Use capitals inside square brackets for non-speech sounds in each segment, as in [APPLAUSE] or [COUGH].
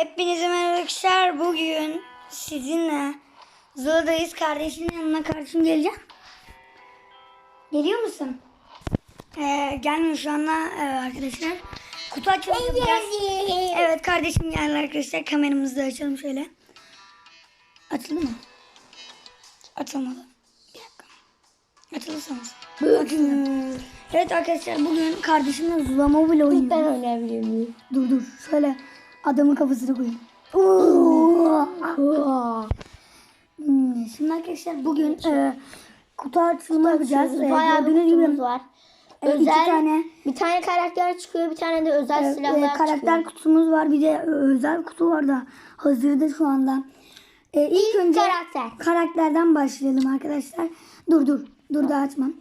Hepinize merhaba arkadaşlar. Bugün sizinle Zula'dayız. Kardeşimin yanına kardeşim geleceğim. Geliyor musun? Ee, gelmiyor şu anda ee, arkadaşlar. Kutu açalım. Evet kardeşim geldi arkadaşlar. Kameramızı da açalım şöyle. Açıldı mı? Açılmadı. Bir dakika. Açılırsa. Evet arkadaşlar bugün kardeşimle Zula Mobile oynuyoruz. Ben oynayabilir miyim? Dur dur. Şöyle adamın kafasına koyayım. Hmm, Şimdi arkadaşlar bugün e, kutu açılımı yapacağız. E, Bayağı bir kutumuz gibi var. e, iki Özel, tane bir tane karakter çıkıyor, bir tane de özel e, silahlar e, karakter çıkıyor. kutumuz var. Bir de e, özel kutu var da hazırda şu anda. E, ilk önce karakter. karakterden başlayalım arkadaşlar. Dur dur. Dur da açmam.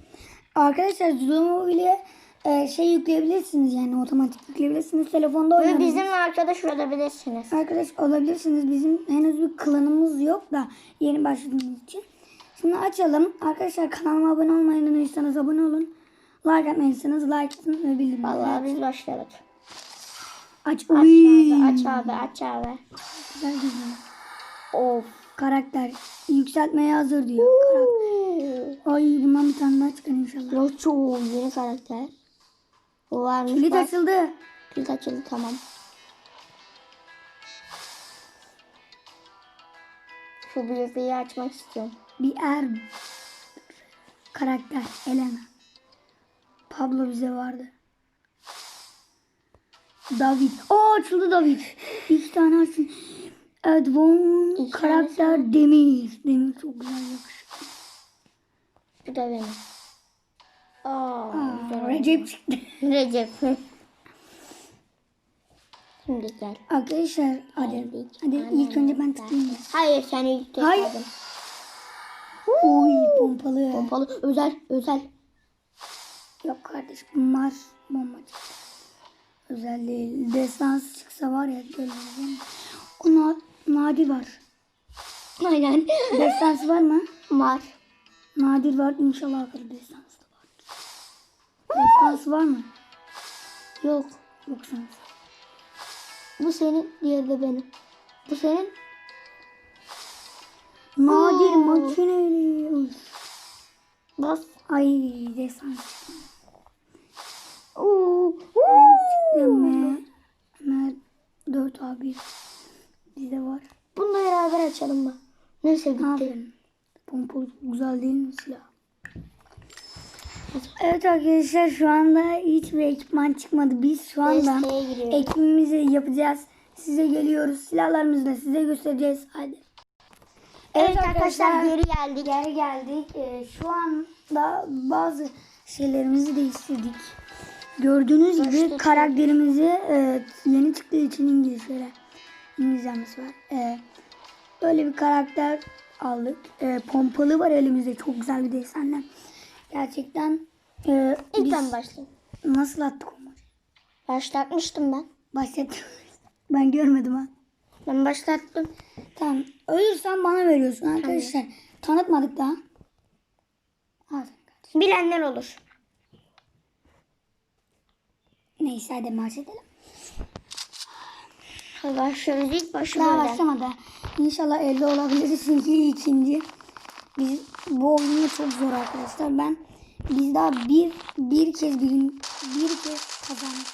Arkadaşlar Zoom ile e, şey yükleyebilirsiniz yani otomatik yükleyebilirsiniz. Telefonda Ve oynayabilirsiniz. bizimle arkadaş olabilirsiniz. Arkadaş olabilirsiniz. Bizim henüz bir klanımız yok da yeni başladığımız için. Şimdi açalım. Arkadaşlar kanalıma abone olmayı unutmayırsanız abone olun. Like atmayırsanız like atın ve bildirin. Vallahi biz başladık. Aç. Aç Uy. abi, aç abi, aç abi. Güzel güzel. Of. Karakter. Yükseltmeye hazır diyor. Karakter. Ay bundan bir tane daha çıkar inşallah. Roço yeni karakter. O varmış Kilit bak. açıldı. Kilit açıldı tamam. Şu bilgisayarı açmak istiyorum. Bir er. Karakter. Elena. Pablo bize vardı. David. Aa açıldı David. İki tane açtım. Advan İki karakter Demir. Demir çok güzel yakışıklı. Bu da benim. Aa, Aa, Recep çıktı. Recep. Şimdi gel. Arkadaşlar hadi. Geldik. Hadi ilk önce ben tıklayayım. Hayır sen ilk Hayır. tekradın. Uy pompalı. Pompalı özel özel. Yok kardeş bunlar bomba çıktı. Özel değil. Destans çıksa var ya delireceğim. Ona nadir var. Aynen. Destans var mı? Var. Nadir var. İnşallah akıllı destans da var. Mı? Yok. Yok sans. Bu senin, diğeri de benim. Bu senin. Nadir makineli. Bas. Ay destans. Oo. Çıktı mı? Ömer 4 abi. Bizde var. Bunu da beraber açalım mı? Neyse bitti. Aferin. Pompalı güzel değil mi silah? Evet arkadaşlar şu anda hiçbir ekipman çıkmadı. Biz şu anda ekibimizi yapacağız. Size geliyoruz. Silahlarımızı da size göstereceğiz. Hadi. Evet arkadaşlar geri geldik. Geri geldik. Ee, şu anda bazı şeylerimizi değiştirdik. Gördüğünüz gibi Başladık. karakterimizi e, yeni çıktığı için İngiliz şöyle İngilizcemiz var. E, böyle bir karakter aldık. E, pompalı var elimizde. Çok güzel bir desenle. Gerçekten e, biz başlayayım. nasıl attık onu? Başlatmıştım ben. Başlattım. [LAUGHS] ben görmedim ha. Ben başlattım. Tamam. Ölürsen bana veriyorsun arkadaşlar. Tanıtmadık daha. Al. Bilenler olur. Neyse hadi maç edelim. Başlıyoruz. İlk Daha böyle. başlamadı. İnşallah elde olabiliriz çünkü [LAUGHS] ikinci. Biz bu oyunu çok zor arkadaşlar. Ben biz daha bir bir kez birin bir kez kazandık.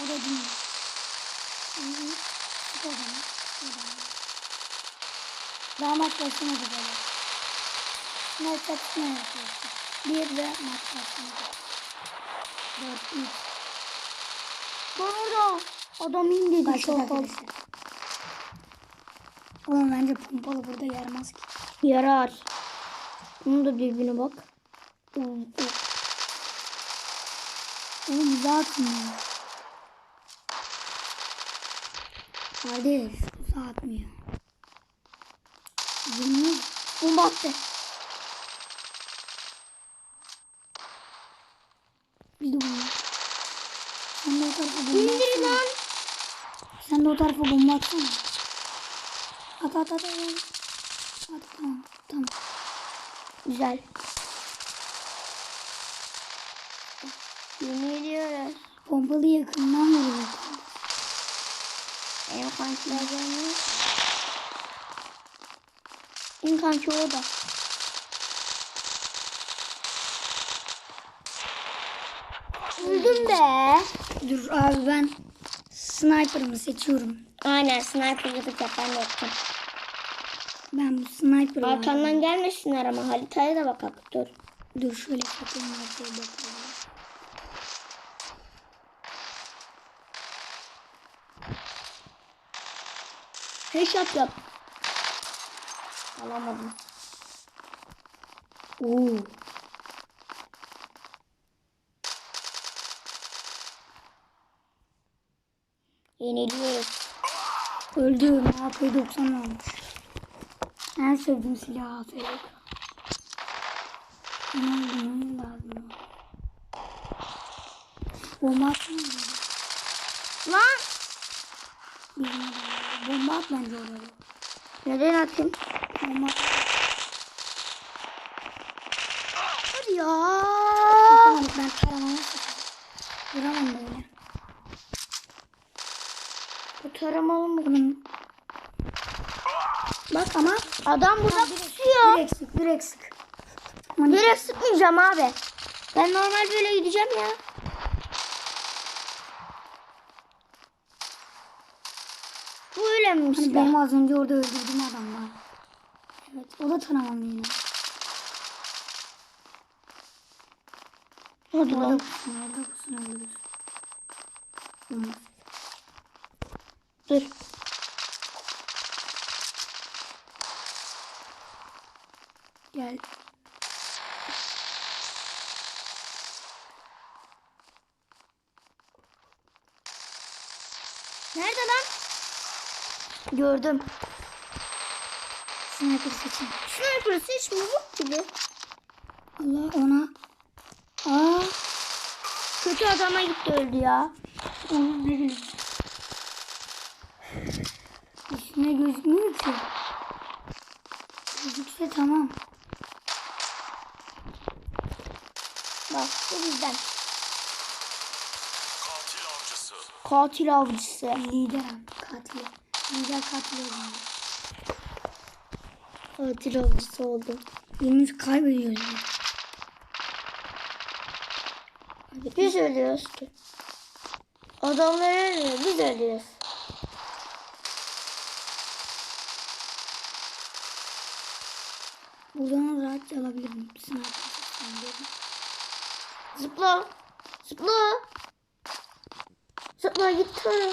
O da değil. Şimdi kadar. Daha maç başlamadı böyle. Maç çatışma yapıyoruz. Bir de maç başlamadı. Dört, üç. Doğru. Adam indi çok arkadaşlar. Oğlum bence pompalı burada yaramaz ki. Yarar. Bunun da dürbüne bak. Oğlum bize atmıyor. Kardeş bize atmıyor. Bunu bomba attı. Biz de bunu. Sen de o tarafa bomba atsana. lan. Sen de o tarafa bomba atsana. At at at at. At tamam tamam. Güzel. Yemin ediyoruz. Pompalı yakından vuruyor. Benim kankiler gelmiyor. Benim kanki orada. Öldüm be. Dur abi ben sniper'ımı seçiyorum. Aynen sniper gidip yapan yaptım. Ben bu sniper'ı Arkandan gelmesinler ama haritaya da bakalım. Dur. Dur şöyle bakayım haritaya bakalım. Headshot yap. Alamadım. Oo. Yeniliyoruz. Öldü. AP 90 olmuş. En sevdiğim silah. Ne oldu? Ne lazım? Bomba atsana. Lan! Bilmiyorum. Bomba at bence oraya. Neden atayım? Bomba at. Hadi ya. Tamam ben taramamı seçeceğim. Vuramam böyle. Bu taramalı mı? Bunun... Bak ama Adam burada tutuyor. direkt sık direkt sık. Aman Direkt sıkmayacağım abi. Ben normal böyle gideceğim ya. Bu öyle mi Hani silah? benim az önce orada öldürdüğüm adam var. Evet o da tanımam yine. Hadi Orada kusun orada kusun öldürürüz. Olmaz. Dur. Gel. Nerede lan? Gördüm. Sniper seçin. Sniper seçmiyor bok gibi. Allah ona. Aa. Kötü adama gitti öldü ya. Üstüne gözükmüyor ki. Gözükse tamam. Bak bu bizden. Katil avcısı. Katil avcısı. Lider katil. Lider katil oldu. Katil avcısı oldu. Birimiz kaybediyoruz. Biz ölüyoruz ki. Adamlar ölüyor. Biz ölüyoruz. Zıpla git tara.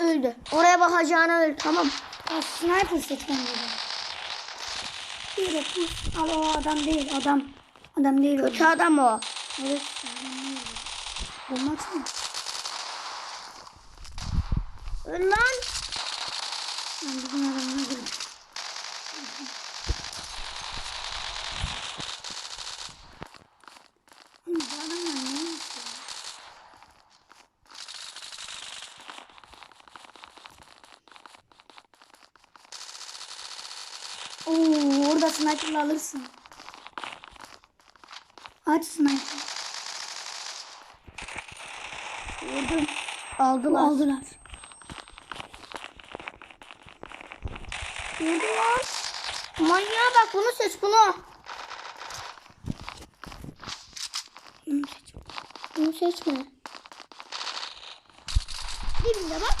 Öldü. Oraya bakacağına öldü. Tamam. Aa, sniper seçmem dedi. Al o adam değil adam. Adam değil. Kötü adam o. Evet adam değil. Atsana. Öl lan. Ben bizim adamına girdim. Oğlum bu adamlar ne yapıyor? Oo, orada sniper'la alırsın. Aç sniper. Vurdum. Aldılar. Aldılar. Vurdum lan. Manyağa bak bunu seç bunu. Bunu seç. Bunu seçme. Dibinde bak.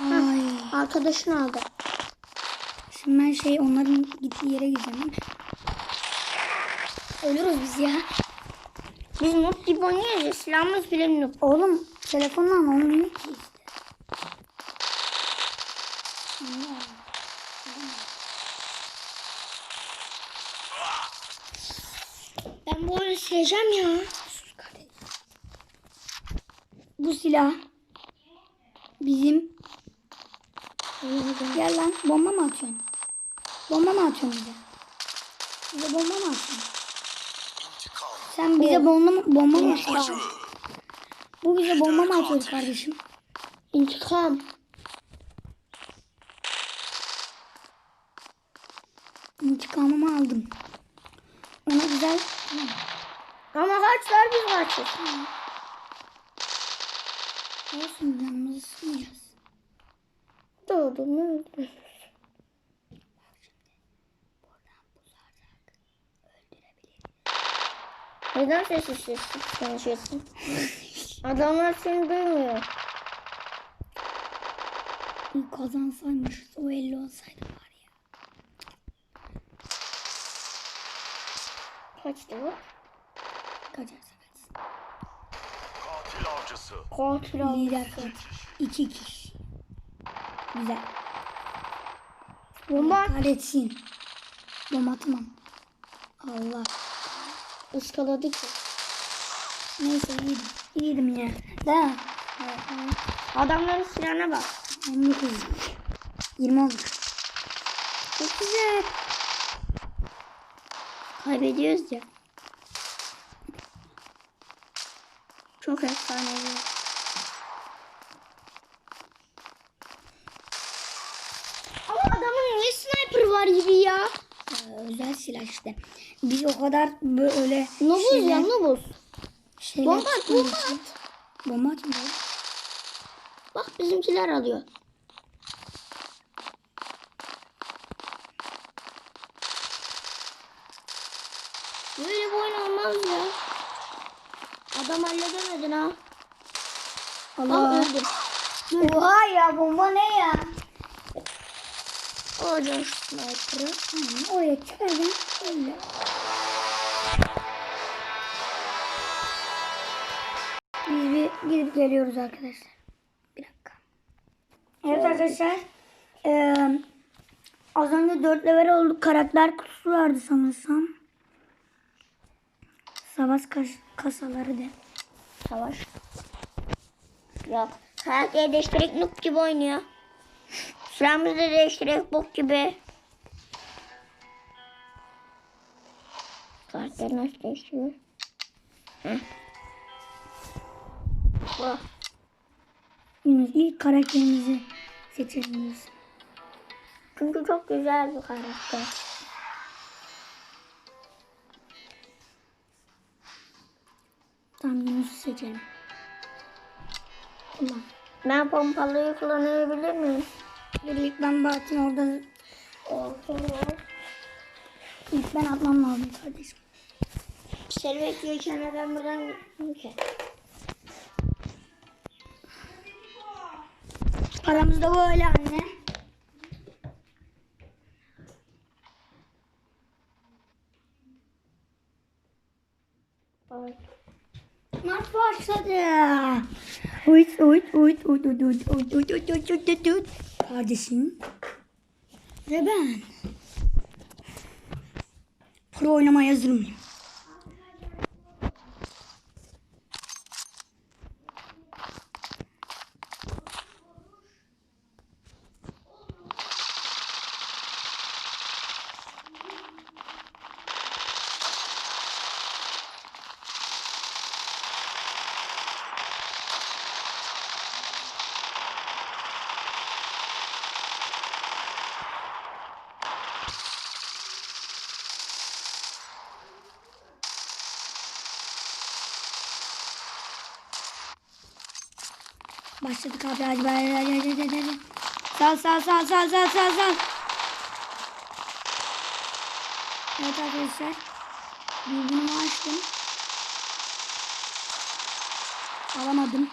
Ay. Arkadaşın aldı. Şimdi ben şey onların gittiği yere gideceğim? Ölürüz biz ya. Biz noob gibi oynuyoruz. Silahımız bile noob. Oğlum telefondan olmuyor ki işte. Ben bu oyunu sileceğim ya. Bu silah bizim Gel lan bomba mı atıyorsun? Bomba mı atıyorsun bize? Bize bomba mı atıyorsun? Sen bize bomba mı, bomba mı atıyorsun? Bu bize bomba mı atıyor kardeşim? İntikam. İntikamımı aldım. Ona güzel. Ama haçlar biz haçız. Olsun canımızı sıkmayacağız. Doğru ne Neden sessiz sessiz konuşuyorsun? Adamlar seni duymuyor. Kazansaymışız o 50 olsaydı var ya. Kaçtı bu? Kaçarsa kaçsın. Katil avcısı. Kontrol. Lider katil. İki kişi. Güzel. Bomba Kahretsin. Bomba atmam. Allah. Iskaladı ki. Neyse iyiydim. İyiydim yine. Değil mi? Adamların silahına bak. 19. 20 oldu. Çok güzel. Kaybediyoruz ya. Çok efsanevi. Ama adamın niye sniper var gibi ya? Özel silah işte. Biz o kadar böyle Nobuz şeyler, ya nobuz. şeyler Bomba at, bomba Bomba atmıyor. Bak bizimkiler alıyor. Böyle bir oyun olmaz ya. Adam halledemedin ha. Al Allah. öldür. Oha ya bomba ne ya? Oradan sniper'ı. Oraya çıkardım. Öyle. Biz bir gidip geliyoruz arkadaşlar. Bir dakika. Evet arkadaşlar. Eee az önce 4 level olduk. Karakter kutusu vardı sanırsam. Savaş kas- kasaları da. Savaş. Yok. Karakteri değiştirerek noob gibi oynuyor. Da değiştirerek bok gibi. Karakteri nasıl değiştiriyor? Bu. Yunus ilk karakterimizi seçelim. Çünkü çok güzel bir karakter. Tamam Yunus'u seçelim. Ulan. Ben pompalıyı kullanabilir miyim? İlk ben Bahattin orada ilk ben atmam lazım kardeşim. Seni bekliyorken neden buradan ki? Aramızda böyle anne. Maç başladı. Uyut uyut uyut uyut uyut uyut uyut uyut uyut uyut. Kardeşim. Ve ben. Pro oynamaya hazır mıyım? Başladık abi hadi hadi hadi hadi hadi hadi. Sal sal sal sal sal sal sal. Evet arkadaşlar. Dürbünümü açtım. Alamadım.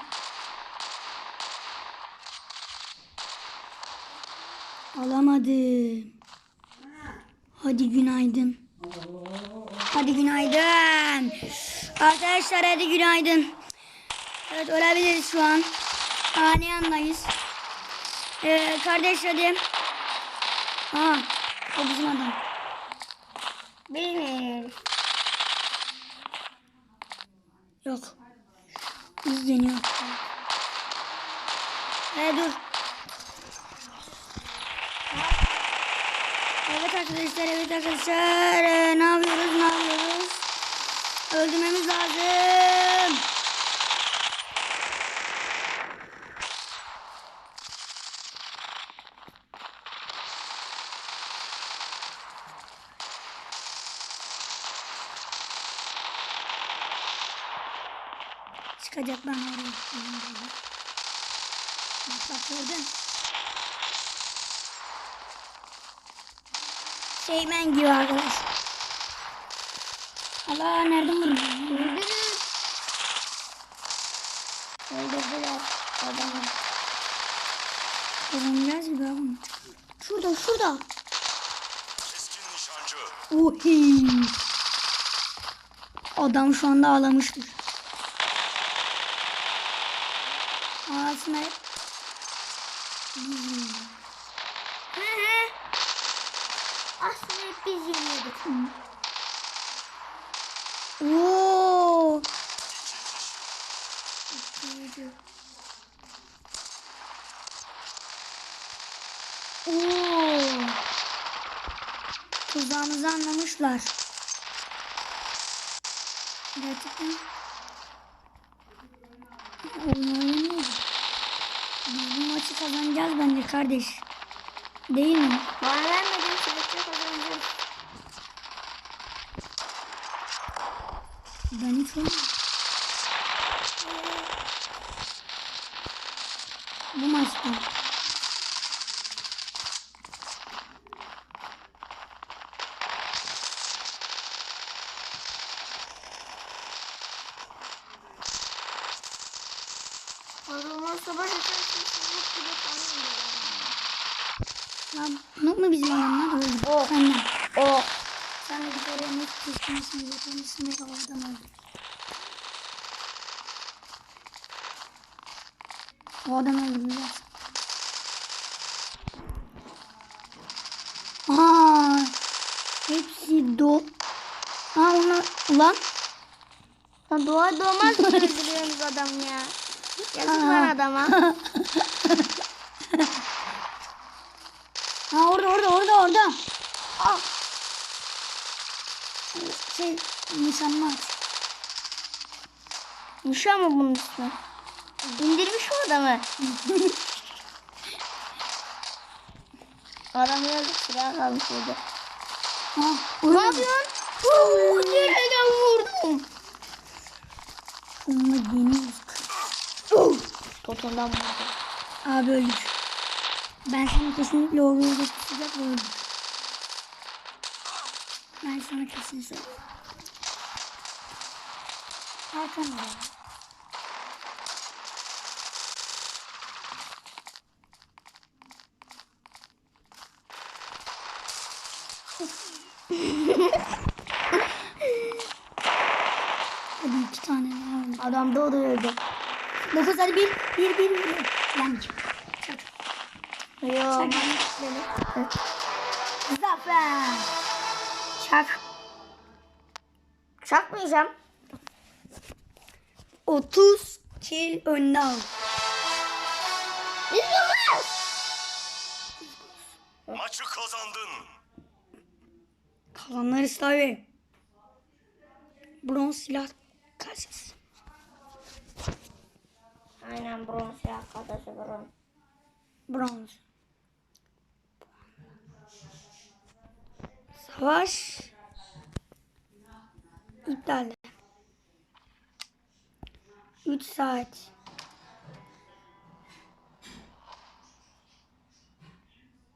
Alamadım. Hadi günaydın. Hadi günaydın. Arkadaşlar hadi günaydın. Evet ölebiliriz şu an. Ani yandayız. Ee, kardeş hadi. Aa, o bizim adam. Bilmiyorum. Yok. İzleniyor. Ee, dur. Evet arkadaşlar, evet arkadaşlar. Ee, ne yapıyoruz, ne yapıyoruz? Öldürmemiz lazım. Çıkacak ben oraya dedi. Bak gördün. Şeymen gibi arkadaş. Allah nereden vurdun? Öldürdüler adamı. Kazanacağız gibi abi. Şurada şurada. Keskin nişancı. Ohi. Adam şu anda ağlamıştır. Ağasına Hı hı. Aslında hep biz yeniyorduk. Oo. Oo. Tuzağımızı anlamışlar. Gerçekten. Oyun maçı kazanacağız bence kardeş. Değil mi? Bana vermedin sürekli kazanacağım. Ben hiç oynamadım. Lan mu bizim adamlar? Öldü. O. Senden. O. Sen de git oraya Noob keskinsin. Yapılmışsın ve havadan öldü. O adam öldü biliyor. Aa, hepsi do. Aa onu ulan. Lan doğa doğmaz mı öldürüyorsunuz adam ya? Yazık lan adama. Ha orada orada orada orada. Aa, Şey nişanlı aç. Nişa mı bunun ismi? İndirmiş mi adamı? [LAUGHS] Adam öldü silah kalmış orada. Ha, Ne yapıyorsun? Huu, nereden vurdum? Onunla yeniyoruz. Totondan vurdum. Abi öldük. Ben sana kesinlikle oraya götürecek ve. Ben sana kesin söyleyeyim. Hakan da. Hadi iki tane öldü. Adam doğdu öldü. Dokuz hadi bir, bir, bir, bir. Lan çak. Yok. Zafer. Çak. Çakmayacağım. 30 kill önde al. Maçı kazandın. Kalanları tabi. Bronz silah kasası. Aynen bronz arkadaşı bronz. Bronz. Savaş. İptal. 3 saat.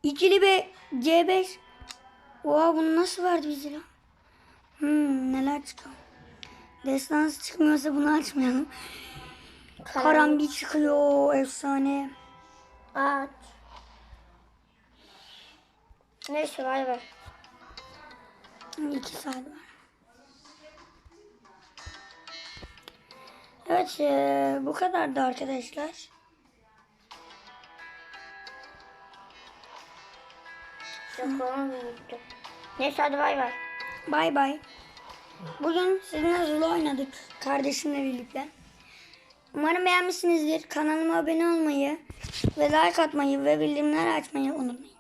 İkili be C5. Oha bunu nasıl verdi bize lan? Hmm, neler çıkıyor. Destansı çıkmıyorsa bunu açmayalım. Karambit çıkıyor efsane. Aç. Neyse bay. 2 saat var. Evet eee, bu kadardı arkadaşlar. Şakalım yuttu. Neyse hadi bay bay. Bay bay. Bugün sizinle Zulu oynadık. Kardeşimle birlikte. Umarım beğenmişsinizdir. Kanalıma abone olmayı ve like atmayı ve bildirimleri açmayı unutmayın.